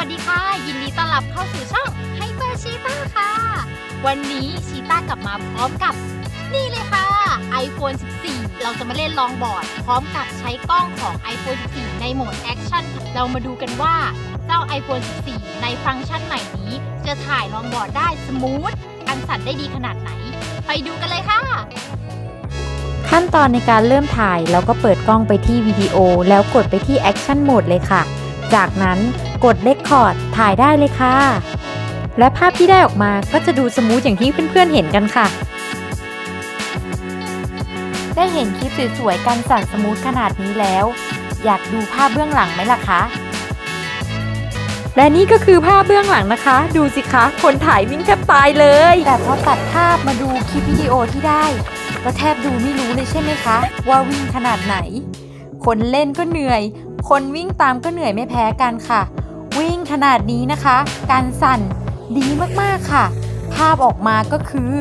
ลับเข้าสู่ช่องไฮเปอร์ชีต้าค่ะ วันนี้ชีต้ากลับมาพร้อมกับ นี่เลยค่ะ iPhone 14 เราจะมาเล่นลองบอร์ด พร้อมกับใช้กล้องของ iPhone 14 ในโหมดแอคชั่นเรามาดูกันว่า เจ้า iPhone 14 ในฟังก์ชันใหม่นี้ จะถ่ายลองบอร์ดได้สมูทกันสั่นได้ดีขนาดไหน ไปดูกันเลยค่ะขั้นตอนในการเริ่มถ่ายเราก็เปิดกล้องไปที่วิดีโอ แล้วกดไปที่ Action Mode เลยค่ะ จากนั้น กด Record ถ่ายได้เลยค่ะ และภาพที่ได้ออกมาก็จะดูสมูทอย่างที่เพื่อนๆเห็นกันค่ะ ได้เห็นคลิปสวยๆกันสั่นสมูทขนาดนี้แล้ว อยากดูภาพเบื้องหลังไหมล่ะคะ และนี่ก็คือภาพเบื้องหลังนะคะ ดูสิคะ คนถ่ายวิ่งแทบตายเลย แต่พอตัดภาพมาดูคลิปวิดีโอที่ได้ก็แทบดูไม่รู้เลยใช่ไหมคะ ว่าวิ่งขนาดไหน คนเล่นก็เหนื่อย คนวิ่งตามก็เหนื่อยไม่แพ้กันค่ะ ขนาดนี้นะคะ การสั่นดีมากๆค่ะ ภาพออกมาก็คือ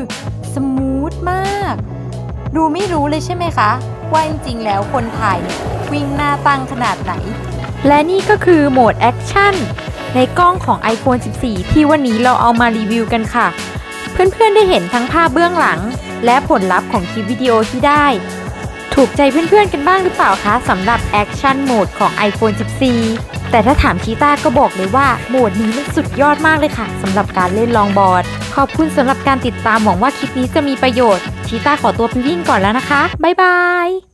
สมูทมาก ดูไม่รู้เลยใช่ไหมคะ ว่าจริงๆแล้วคนถ่ายวิ่งหน้าตั้งขนาดไหน และนี่ก็คือโหมดแอคชั่นในกล้องของ iPhone 14 ที่วันนี้เราเอามารีวิวกันค่ะ เพื่อนๆได้เห็นทั้งภาพเบื้องหลัง และผลลัพธ์ของคลิปวิดีโอที่ได้ ถูกใจเพื่อนๆกันบ้างหรือเปล่าคะสำหรับ Action Mode ของ iPhone 14 แต่ถ้าถามคีต้าก็บอกเลยว่าโหมดนี้มันสุดยอดมากเลยค่ะสำหรับการเล่นลองบอร์ด ขอบคุณสำหรับการติดตามหวังว่าคลิปนี้จะมีประโยชน์ชีต้าขอตัวไปวิ่งก่อนแล้วนะคะ บ๊ายบาย